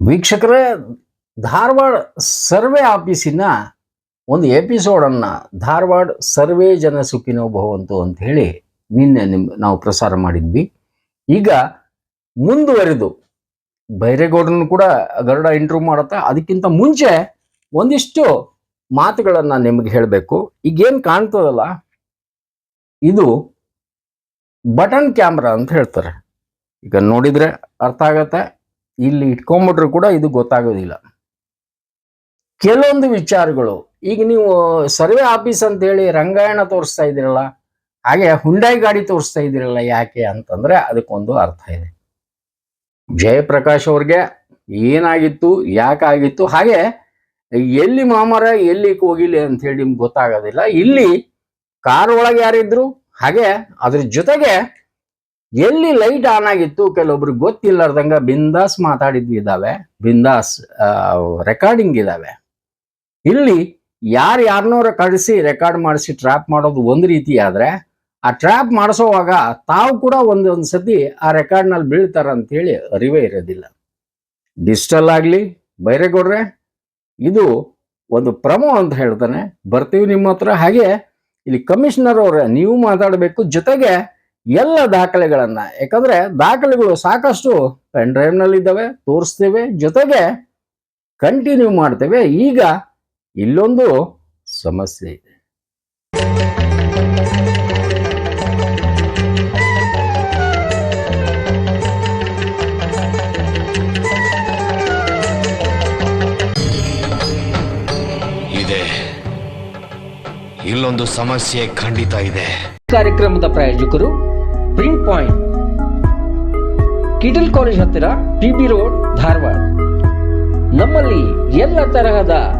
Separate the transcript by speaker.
Speaker 1: वीक्षक Dharwad survey ಆಫೀಸಿನ ಒಂದು ಎಪಿಸೋಡನ್ನು Dharwad survey ಜನ ಸುಖಿನೋ ಭವಂತು ಅಂತ ಹೇಳಿ ನಿನ್ನೆ ನಿಮ್, ನಾವು ಪ್ರಸಾರ ಮಾಡಿದ್ವಿ. ಈಗ ಮುಂದುವರೆದು, ಬೈರೇಗೌಡರನ್ನು ಕೂಡ ಗರುಡ ಇಂಟರ್ವ್ಯೂ ಮಾಡುತ್ತೆ, ಅದಕ್ಕಿಂತ ಮುಂಚೆ ಒಂದಿಷ್ಟು ಮಾತುಗಳನ್ನು ನಿಮಗೆ ಹೇಳಬೇಕು. ಈಗೇನು ಕಾಣ್ತದಲ್ಲ, ಇದು ಬಟನ್ ಕ್ಯಾಮ್ರಾ ಅಂತ ಹೇಳ್ತಾರೆ. ಈಗ ನೋಡಿದ್ರೆ ಅರ್ಥ ಆಗತ್ತೆ, ಇಲ್ಲಿ ಇಟ್ಕೊಂಡ್ಬಿಟ್ರು ಕೂಡ ಇದು ಗೊತ್ತಾಗೋದಿಲ್ಲ. ಕೆಲವೊಂದು ವಿಚಾರಗಳು. ಈಗ ನೀವು ಸರ್ವೆ ಆಫೀಸ್ ಅಂತ ಹೇಳಿ ರಂಗಾಯಣ ತೋರಿಸ್ತಾ ಇದ್ದೀರಲ್ಲ, ಹಾಗೆ ಹುಂಡಾಯಿ ಗಾಡಿ ತೋರಿಸ್ತಾ ಇದ್ದೀರಲ್ಲ ಯಾಕೆ ಅಂತಂದ್ರೆ ಅದಕ್ಕೊಂದು ಅರ್ಥ ಇದೆ. ಜಯಪ್ರಕಾಶ್ ಅವ್ರಿಗೆ ಏನಾಗಿತ್ತು ಯಾಕಾಗಿತ್ತು ಹಾಗೆ ಎಲ್ಲಿ ಮಾಮರ, ಎಲ್ಲಿ ಹೋಗಿಲಿ ಅಂತ ಹೇಳಿ ನಿಮ್ಗೆ ಗೊತ್ತಾಗೋದಿಲ್ಲ. ಇಲ್ಲಿ ಕಾರ್ ಒಳಗೆ ಯಾರಿದ್ರು, ಹಾಗೆ ಅದ್ರ ಜೊತೆಗೆ ಎಲ್ಲಿ ಲೈಟ್ ಆನ್ ಆಗಿತ್ತು, ಕೆಲವೊಬ್ರಿಗೆ ಗೊತ್ತಿಲ್ಲಾರ್ದಂಗ ಬಿಂದಾಸ್ ಮಾತಾಡಿದ್ವಿ ಇದಾವೆ. ಬಿಂದಾಸ್ ರೆಕಾರ್ಡಿಂಗ್ ಇದಾವೆ. ಇಲ್ಲಿ ಯಾರು ಯಾರನ್ನೋರ ಕಳಿಸಿ ರೆಕಾರ್ಡ್ ಮಾಡಿಸಿ ಟ್ರ್ಯಾಪ್ ಮಾಡೋದು ಒಂದು ರೀತಿ ಆದರೆ, ಆ ಟ್ರ್ಯಾಪ್ ಮಾಡಿಸೋವಾಗ ತಾವು ಕೂಡ ಒಂದೊಂದು ಸತಿ ಆ ರೆಕಾರ್ಡ್ನಲ್ಲಿ ಬೀಳ್ತಾರ ಅಂತೇಳಿ ಅರಿವೇ ಇರೋದಿಲ್ಲ. ಡಿಜಿಟಲ್ ಆಗಲಿ, ಬೈರೇಗೌಡ್ರೆ, ಇದು ಒಂದು ಪ್ರಮೋ ಅಂತ ಹೇಳ್ತಾನೆ. ಬರ್ತೀವಿ ನಿಮ್ಮ ಹತ್ರ. ಹಾಗೆ ಇಲ್ಲಿ ಕಮಿಷನರ್ ಅವ್ರೆ, ನೀವು ಮಾತಾಡಬೇಕು. ಜೊತೆಗೆ ಎಲ್ಲ ದಾಖಲೆಗಳನ್ನ. ಯಾಕಂದ್ರೆ ದಾಖಲೆಗಳು ಸಾಕಷ್ಟು ಪೆನ್ ಡ್ರೈವ್ನಲ್ಲಿದ್ದಾವೆ ನಲ್ಲಿ ಇದ್ದಾವೆ ತೋರಿಸ್ತೇವೆ. ಜೊತೆಗೆ ಕಂಟಿನ್ಯೂ ಮಾಡ್ತೇವೆ. ಈಗ ಇಲ್ಲೊಂದು ಸಮಸ್ಯೆ ಇದೆ.
Speaker 2: ಇದೆ. ಇಲ್ಲೊಂದು ಸಮಸ್ಯೆ ಖಂಡಿತ ಇದೆ.
Speaker 3: ಕಾರ್ಯಕ್ರಮದ ಪ್ರಾಯೋಜಕರು ಪ್ರಿಂಟ್ ಪಾಯಿಂಟ್. ಕಿಟಲ್ ಕಾಲೇಜ್ ಹತ್ತಿರ ಟಿಬಿ ರೋಡ್ ಧಾರವಾಡ. ನಮ್ಮಲ್ಲಿ ಎಲ್ಲ ತರಹದ